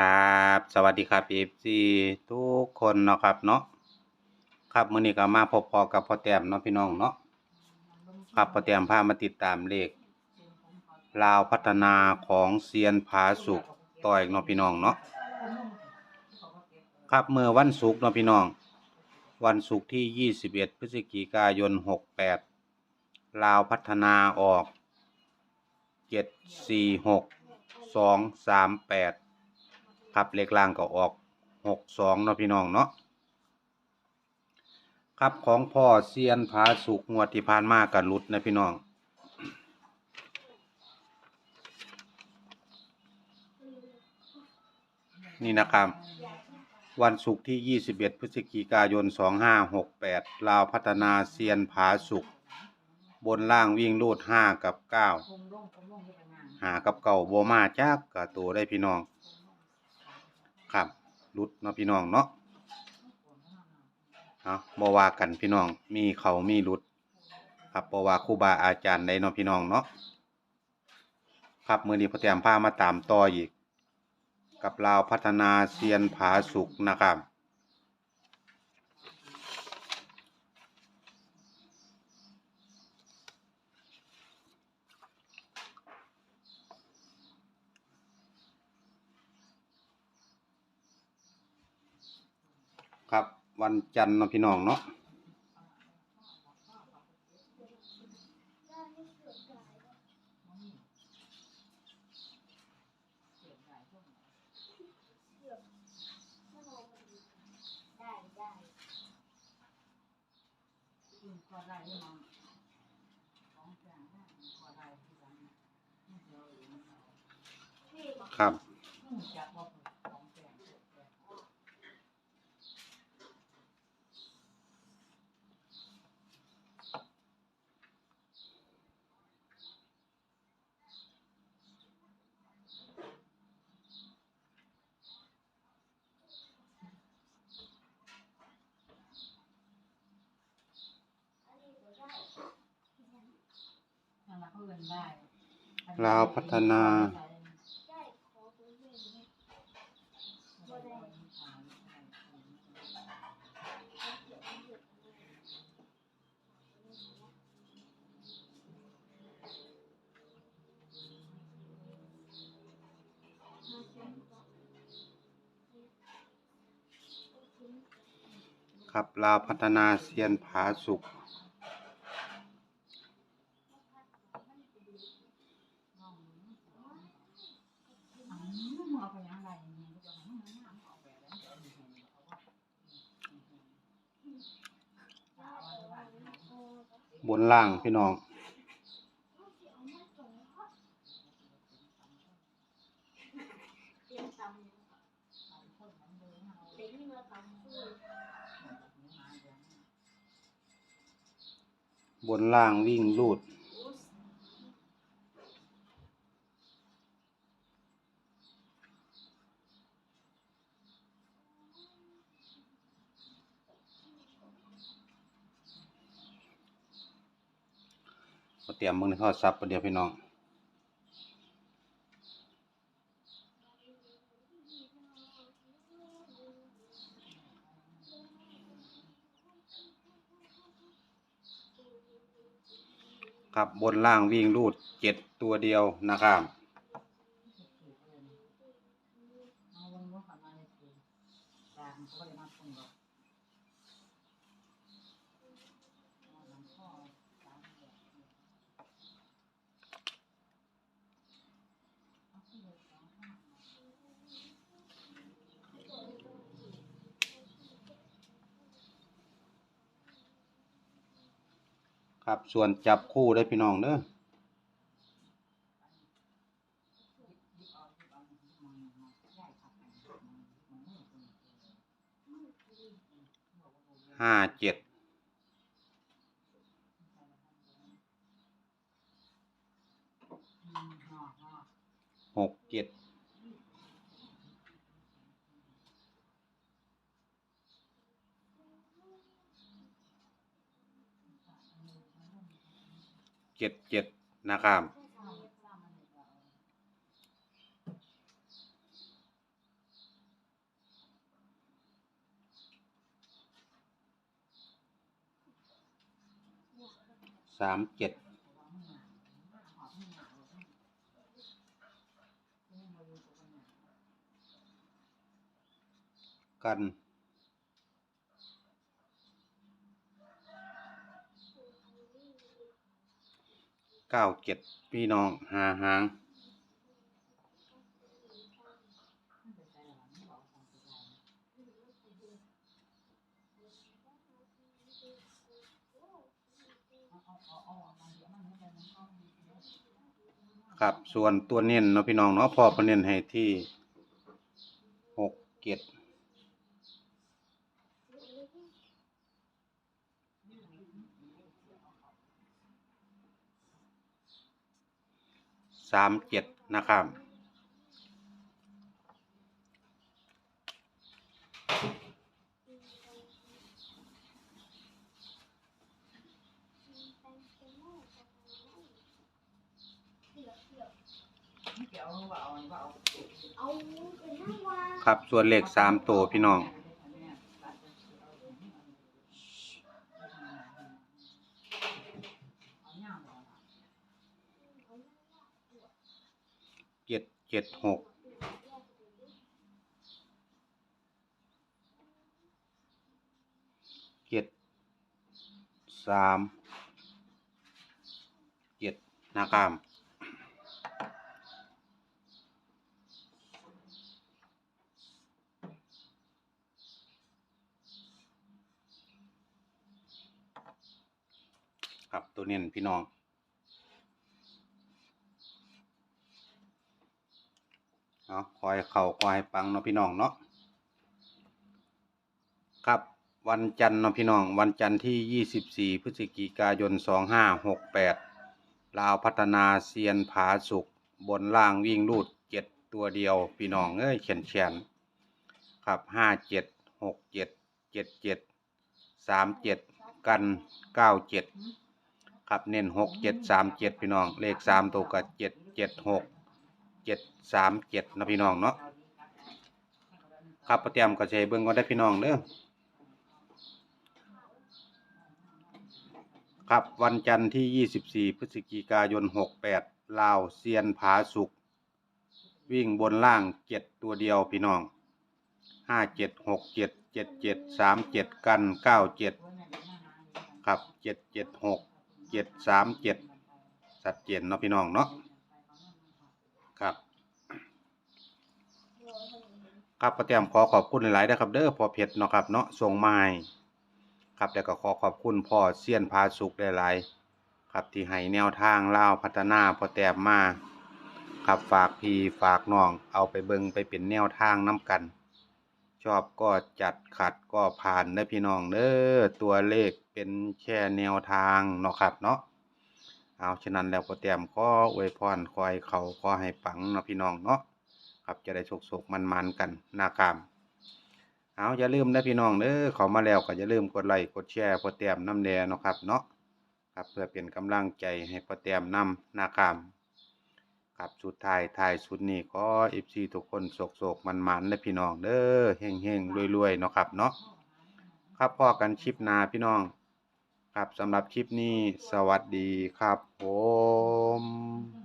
ครับ สวัสดีครับ FC ทุกคนเนาะครับเนาะครับมื้อนี้ก็มาพบพอกับพ่อแต้มเนาะพี่น้องเนาะครับพ่อแต้มพามาติดตามเลขลาวพัฒนาของเซียนผาสุกต่อยเนาะพี่น้องเนาะครับเมื่อวันศุกร์เนาะพี่น้อง วันศุกร์ที่ 21 พฤศจิกายน 68 ลาวพัฒนาออก 746 238 ครับเลขล่างก็ออก62เนาะพี่น้องเนาะครับของพ่อเซียนผาสุกงวดที่ผ่านมากันลุดนะพี่น้องนี่นะครับ วันศุกร์ที่ 21 พฤศจิกายน 2568 ลาวพัฒนาเซียนผาสุกบนล่างวิ่งรูด 5 กับ 9 หากับเก่าโบมาจากกับตัวได้พี่น้อง ครับรุดเนาะพี่น้องเนาะเอาบว่ากันพี่น้องมีเขามีรุด ครับบว่าครูบาอาจารย์ใดเนาะพี่น้องเนาะครับมือนี้พอแต้มพามาตามต่ออีก กับลาวพัฒนาเซียนผาสุกนะครับ วันจันทร์เนาะพี่น้องเนาะได้ได้ ก็ได้ที่มันของแข็งได้ก็ได้ที่กันไม่เจอเอง พี่บอก ครับ จากว่าของแข็ง นั่นละเพื่อนได้ ลาวพัฒนาครับลาวพัฒนาเซียนผาสุก เอาไปยังไงเนี่ยก็จะให้มันน้ำออกแบบนั้น บนล่างพี่น้อง บนล่างวิ่งรูด มาเตรียมมึงในโทอซับประเดี๋ยวพี่น้องครับบนล่างวิ่งรูดเจ็ดตัวเดียวนะครับ เอาวันว่าขับมาเลยคือตามเขาก็เลยมาพุ่งเราหลังข้อตามแบบ ครับ ส่วนจับคู่ได้พี่น้องเด้อห้าเจ็ดหกเจ็ด จ็ดเจ็ดนะครับ สามเจ็ดกัน เก้าเจ็ดพี่น้องหาหางครับส่วนตัวเน้นเนาะพี่น้องเนาะพอเพนเน้นให้ที่หกเจ็ด สามเจ็ดนะครับเอาไปนั่งวางครับส่วนเลขสามตัวพี่น้อง เจ็ดเจ็ดหกเจ็ดสามเจ็ดนะครับครับตัวเน้นพี่น้อง เอาคอยเข่าคอยปังเนาะพี่น้องเนาะครับวันจันทร์เนาะพี่น้อง วันจันทร์ที่ 24 พฤศจิกายน 2568 ลาวพัฒนาเซียนผาสุกบนล่างวิ่งรูดเจ็ดตัวเดียว พี่น้องเอ้ยเขียนเขียนครับห้าเจ็ดหกเจ็ดเจ็ดเจ็ดสามเจ็ดกันเก้าเจ็ดครับเน้นหกเจ็ดสามเจ็ดพี่น้อง เลขสามตัวกับเจ็ด เจ็ดสามเจ็ดนะพี่น้องเนาะครับประเตรียมก็ใช้เบิ่งก็ได้พี่น้องเด้อครับวันจันทร์ที่ยี่สิบสี่พฤศจิกายนหกแปดลาวเซียนผาสุก วิ่งบนล่างเจ็ดตัวเดียวพี่น้องห้าเจ็ดหกเจ็ดเจ็ดเจ็ดสามเจ็ดกันเก้าเจ็ดครับเจ็ดเจ็ดหกเจ็ดสามเจ็ดสัดเจนเนาะพี่น้องเนาะ ครับ ครับประเตรียมขอขอบคุณหลายๆนะครับเด้อพอเพชรเนาะครับเนาะส่งไม้ครับแล้วก็ขอขอบคุณพ่อเซียนพาสุกหลายๆครับที่ให้แนวทางเล่าพัฒนาพอแต้มมาครับฝากพี่ฝากน้องเอาไปเบิงไปเป็นแนวทางน้กัน ชอบก็จัดขัดก็ผ่านเด้พี่น้องเด้อตัวเลขเป็นแค่แนวทางเนาะครับเนาะเอาฉะนั้นแล้วก็เตรียมขออวยพรคอยเขาขอให้ปังเนาะพี่น้องเนาะ ครับจะได้โศกๆมันๆกันนะครับเอาอย่าลืมนะพี่น้องเด้อเขามาแล้วก็อย่าลืมกดไลค์กดแชร์พอเตรียมน้ำแดงเนาะครับเนาะครับเพื่อเป็นกำลังใจให้พอเตรียมนำนะครับครับสุดท้ายท้ายสุดนี้ก็เอฟซีทุกคนโศกๆมันๆนะพี่น้องเด้อเฮงๆรวยๆเนาะครับเนาะครับพอกันชิปนาพี่น้อง ครับสำหรับคลิปนี้สวัสดีครับผม